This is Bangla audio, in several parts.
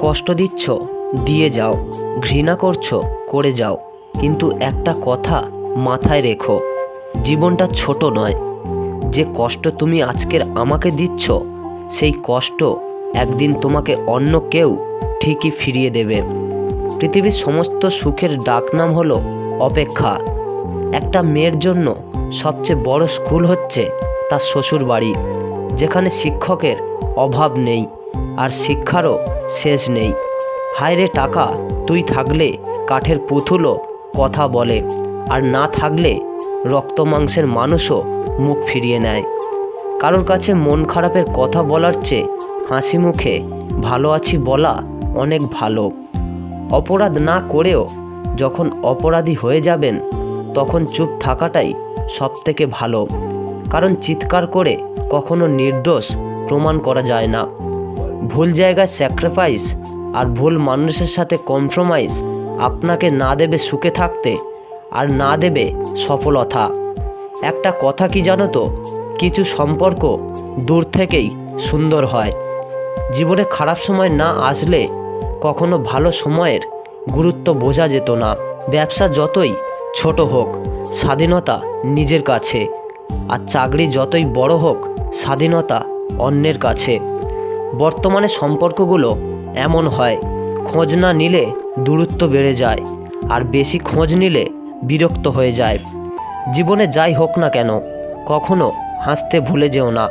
কষ্ট দিচ্ছ, দিয়ে যাও। ঘৃণা করছ, করে যাও। কিন্তু একটা কথা মাথায় রেখো, জীবনটা ছোট নয়। যে কষ্ট তুমি আজকের আমাকে দিচ্ছ, সেই কষ্ট একদিন তোমাকে অন্য কেউ ঠিকই ফিরিয়ে দেবে। পৃথিবীর সমস্ত সুখের ডাকনাম হলো অপেক্ষা। একটা মেয়ের জন্য সবচেয়ে বড় স্কুল হচ্ছে তার শ্বশুর বাড়ি যেখানে শিক্ষকের অভাব নেই। আর শিক্ষারও শেষ নেই। হায়রে টাকা, তুই থাকলে কাঠের পুতুলও কথা বলে, আর না থাকলে রক্ত মাংসের মানুষও মুখ ফিরিয়ে নেয়। কারোর কাছে মন খারাপের কথা বলার চেয়ে হাসি মুখে ভালো আছি বলা অনেক ভালো। অপরাধ না করেও যখন অপরাধী হয়ে যাবেন, তখন চুপ থাকাটাই সব থেকে ভালো। কারণ চিৎকার করে কখনো নির্দোষ প্রমাণ করা যায় না। ভুল জায়গায় স্যাক্রিফাইস আর ভুল মানুষের সাথে কম্প্রোমাইজ আপনাকে না দেবে সুখে থাকতে আর না দেবে সফলতা। একটা কথা কি জানো তো? কিছু সম্পর্ক দূর থেকেই সুন্দর হয়। জীবনে খারাপ সময় না আসলে কখনো ভালো সময়ের গুরুত্ব বোঝা যেত না। ব্যবসা যতই ছোট হোক, স্বাধীনতা নিজের কাছে। আর চাকরি যতই বড় হোক, স্বাধীনতা অন্যের কাছে। বর্তমানে সম্পর্কগুলো এমন হয়, খোঁজ না নিলে দূরত্ব বেড়ে যায় আর বেশি খোঁজ নিলে বিরক্ত হয়ে যায়। জীবনে যাই হোক না কেন, কখনো হাসতে ভুলে যেও না,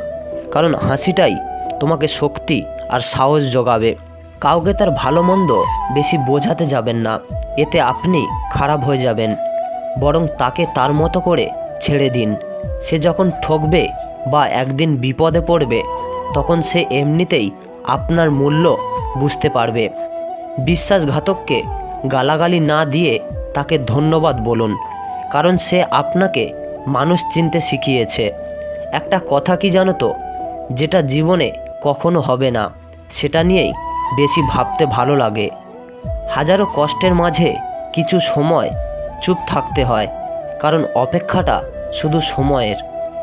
কারণ হাসিটাই তোমাকে শক্তি আর সাহস যোগাবে কাউকে তার ভালো মন্দ বেশি বোঝাতে যাবেন না, এতে আপনি খারাপ হয়ে যাবেন, বরং তাকে তার মতো করে ছেড়ে দিন। সে যখন ঠকবে বা একদিন বিপদে পড়বে তখন সে এমনিতেই আপনার মূল্য বুঝতে পারবে। বিশ্বাসঘাতককে গালাগালি না দিয়ে তাকে ধন্যবাদ বলুন, কারণ সে আপনাকে মানুষ চিনতে শিখিয়েছে। একটা কথা কি জানো তো? যেটা জীবনে কখনো হবে না, সেটা নিয়েই বেশি ভাবতে ভালো লাগে। হাজারো কষ্টের মাঝে কিছু সময় চুপ থাকতে হয়, কারণ অপেক্ষাটা শুধু সময়ের,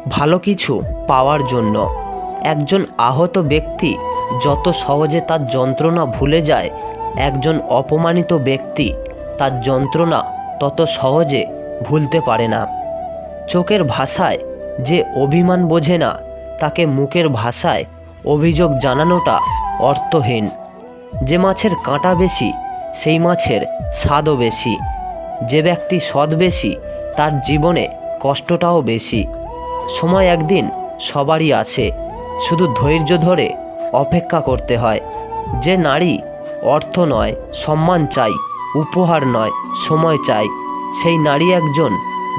ভালো কিছু পাওয়ার জন্য। একজন আহত ব্যক্তি যত সহজে তার যন্ত্রণা ভুলে যায়, একজন অপমানিত ব্যক্তি তার যন্ত্রণা তত সহজে ভুলতে পারে না। চোখের ভাষায় যে অভিমান বোঝে না, তাকে মুখের ভাষায় অভিযোগ জানানোটা অর্থহীন। যে মাছের কাঁটা বেশি, সেই মাছের স্বাদও বেশি। যে ব্যক্তি সৎ বেশি, তার জীবনে কষ্টটাও বেশি। সময় একদিন সবারই আছে। শুধু ধৈর্য ধরে অপেক্ষা করতে হয়। যে নারী অর্থ নয়, সম্মান চাই, উপহার নয়, সময় চাই, সেই নারী একজন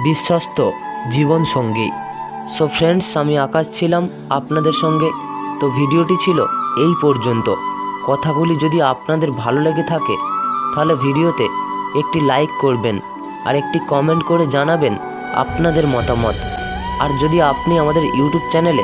বিশ্বস্ত জীবনসঙ্গী। সো ফ্রেন্ডস আমি আকাশ ছিলাম আপনাদের সঙ্গে। তো ভিডিওটি ছিল এই পর্যন্ত। কথাগুলি যদি আপনাদের ভালো লেগে থাকে, তাহলে ভিডিওতে একটি লাইক করবেন আর একটি কমেন্ট করে জানাবেন আপনাদের মতামত। আর যদি আপনি আমাদের ইউটিউব চ্যানেলে